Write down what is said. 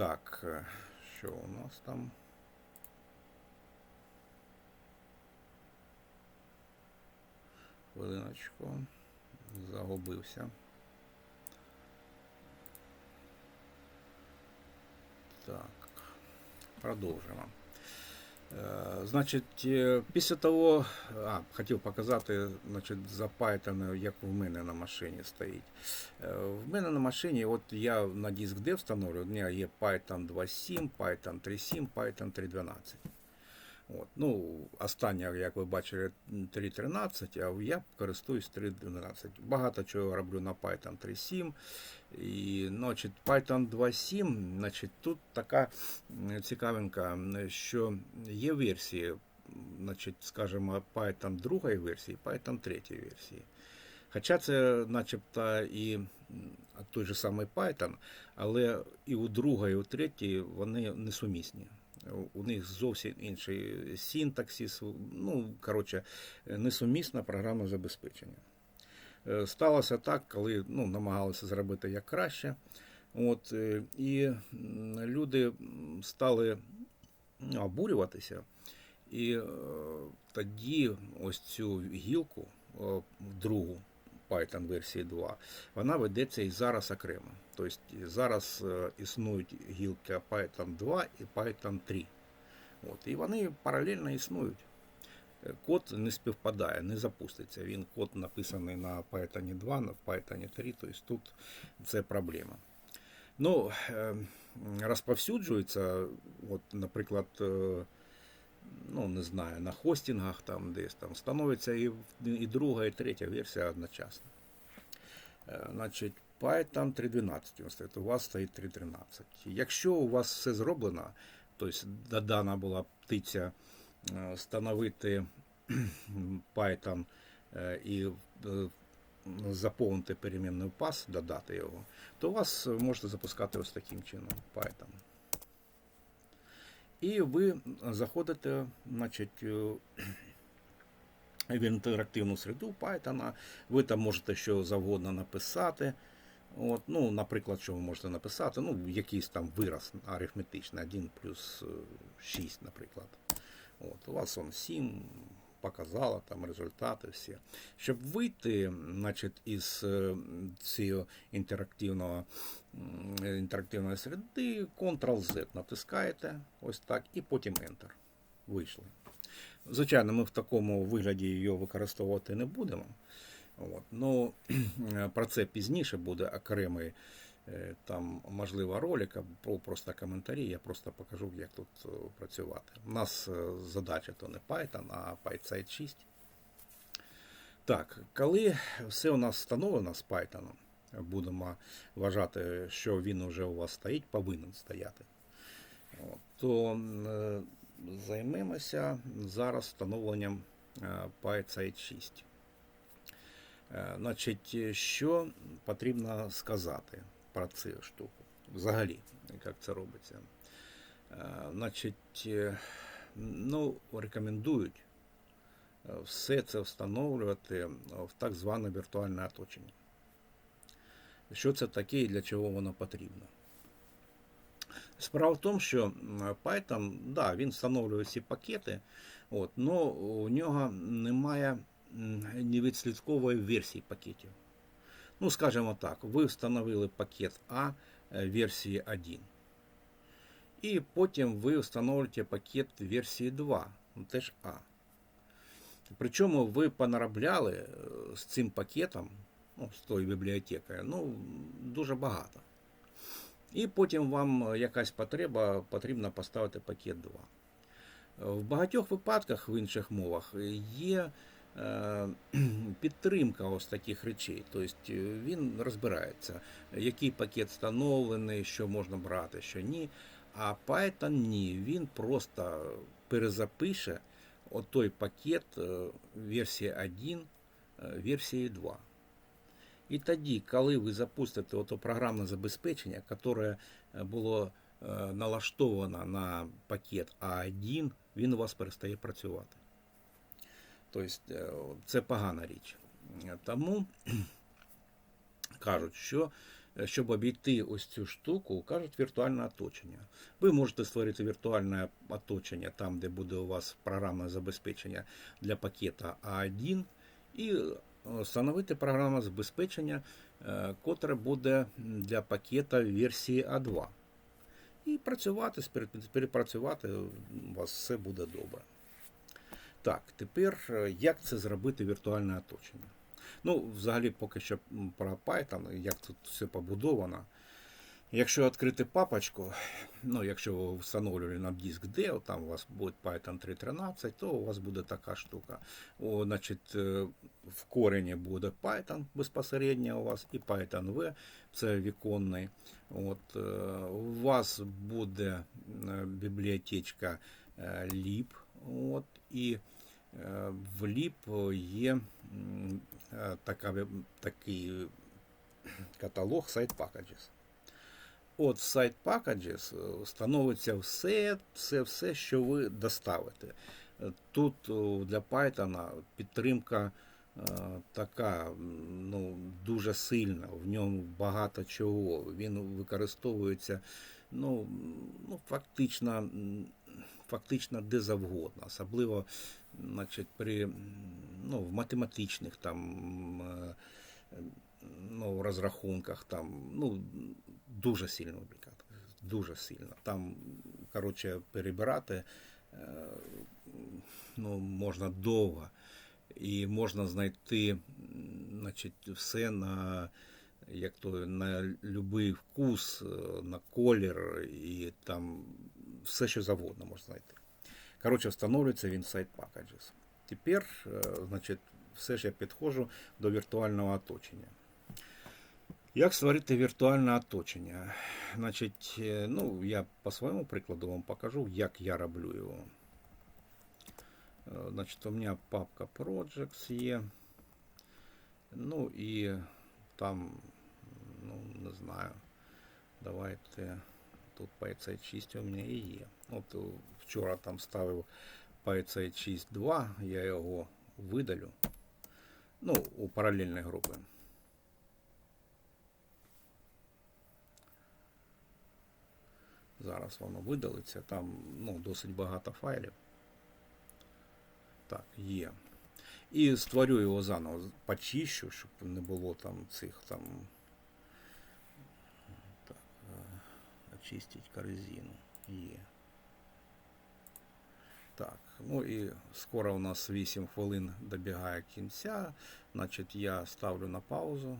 Так, е, що у нас там? Хвилиночку. Загубився. Так, продовжимо. Е, Значить, е, після того, а, хотів показати, значить, за Python, як в мене на машині стоїть. Е, В мене на машині, от я на диск D встановлю, у мене є Python 2.7, Python 3.7, Python 3.12. От. Ну, остання, як ви бачили, 3.13, а я користуюсь 3.12. Багато чого роблю на Python 3.7. І, значить, Python 2.7, значить, тут така цікавинка, що є версії, значить, скажімо, Python другої версії, Python третьої версії. Хоча це начебто і той же самий Python, але і у другої, і у третьої вони несумісні. У- них зовсім інший синтаксис, ну, коротше, несумісне програмне забезпечення. Е, Сталося так, коли ну, намагалися зробити як краще. От, е, і люди стали ну, обурюватися. І е, тоді ось цю гілку, другу Python версії 2, вона ведеться і зараз окремо. Тобто зараз е, існують гілки Python 2 і Python 3. От, і вони паралельно існують. Е, Код не співпадає, не запуститься. Він код написаний на Python 2, на Python 3, тобто тут це проблема. Ну, е, розповсюджується, от, наприклад, е, ну, не знаю, на хостингах там десь там становиться і, і друга, і третя версія одночасно. Е, Значить, Python 3.12 у вас стоїть 3.13. Якщо у вас все зроблено, тобто додана була птиця е, встановити Python е, і заповнити перемінний пас, додати його, то у вас можете запускати ось таким чином Python. І ви заходите, значить, е, в інтерактивну середу Python, ви там можете що завгодно написати. От, ну, наприклад, що ви можете написати, ну, якийсь там вираз арифметичний, 1 плюс е, 6, наприклад. От, у вас он 7, показала там результати всі. Щоб вийти значить, із е, цієї інтерактивного, інтерактивної середи, Ctrl-Z натискаєте, ось так, і потім Enter. Вийшли. Звичайно, ми в такому вигляді його використовувати не будемо. От. Ну, про це пізніше буде окремий там, можливо, ролик або просто коментарі. Я просто покажу, як тут е, працювати. У нас е, задача то не Python, а PySite 6. Так, коли все у нас встановлено з Python, будемо вважати, що він вже у вас стоїть, повинен стояти. То е, займемося зараз встановленням е, PySite 6. Е, Значить, е, що потрібно сказати про цю штуку? Взагалі, як це робиться? Е, Значить, е, ну, рекомендують е, все це встановлювати в так зване віртуальне оточення. Що це таке і для чого воно потрібно? Справа в тому, що Python, да, він встановлює ці пакети, але у нього немає невідслідкової версії пакетів. Ну, скажімо так, ви встановили пакет А е, версії 1. І потім ви встановлюєте пакет версії 2, ну, теж А. Причому ви понаробляли е, з цим пакетом, ну, з тою бібліотекою, ну, дуже багато. І потім вам е, якась потреба, потрібно поставити пакет 2. Е, В багатьох випадках в інших мовах є підтримка ось таких речей. Тобто е, він розбирається, який пакет встановлений, що можна брати, що ні. А Python ні, він просто перезапише отой пакет е, версії 1 е, версії 2. І тоді, коли ви запустите ото програмне забезпечення, яке було е, налаштовано на пакет А1, він у вас перестає працювати. Тобто е, це погана річ. Тому кажуть, що е, щоб обійти ось цю штуку, кажуть віртуальне оточення. Ви можете створити віртуальне оточення там, де буде у вас програмне забезпечення для пакета А1, і е, встановити програмне забезпечення, е, котре буде для пакета версії А2. І працювати, перепрацювати, у вас все буде добре. Так, тепер е, як це зробити віртуальне оточення? Ну, взагалі, поки що про Python, як тут все побудовано. Якщо відкрити папочку, ну, якщо ви встановлювали на диск D, там у вас буде Python 3.13, то у вас буде така штука. О, значить, е, в корені буде Python безпосередньо у вас і Python V, це віконний. От, е, у вас буде бібліотечка lib, от, і в ліп є е, така, такий каталог Site Packages. От в Site Packages е, становиться все, все, все, що ви доставите. Е, Тут для Python підтримка е, така ну, дуже сильна, в ньому багато чого. Він використовується ну, ну, фактично, фактично де завгодно, особливо значить, при, ну, в математичних там. е, ну, розрахунках там, ну, дуже сильно вибрікати. Дуже сильно. Там, коротше, перебирати е, ну, можна довго. І можна знайти значить, все на, як то, на будь-який вкус, е, на колір, і там все, що завгодно можна знайти. Коротше, встановлюється він сайт Packages. Тепер, е, значить, все ж я підходжу до віртуального оточення. Як створити віртуальне оточення? Значить, е, ну, я по своєму прикладу вам покажу, як я роблю його. Е, Значить, у мене папка Projects є. Ну і там, ну, не знаю, давайте тут PyC6 у мене і є. От е, вчора там ставив PyC6 2, я його видалю. Ну, у паралельної групи. Зараз воно видалиться. Там ну, досить багато файлів. Так, є. І створю його заново, почищу, щоб не було там цих там. Так, е, очистить корзину. Є. Так, ну і скоро у нас 8 хвилин добігає кінця. Значить, я ставлю на паузу.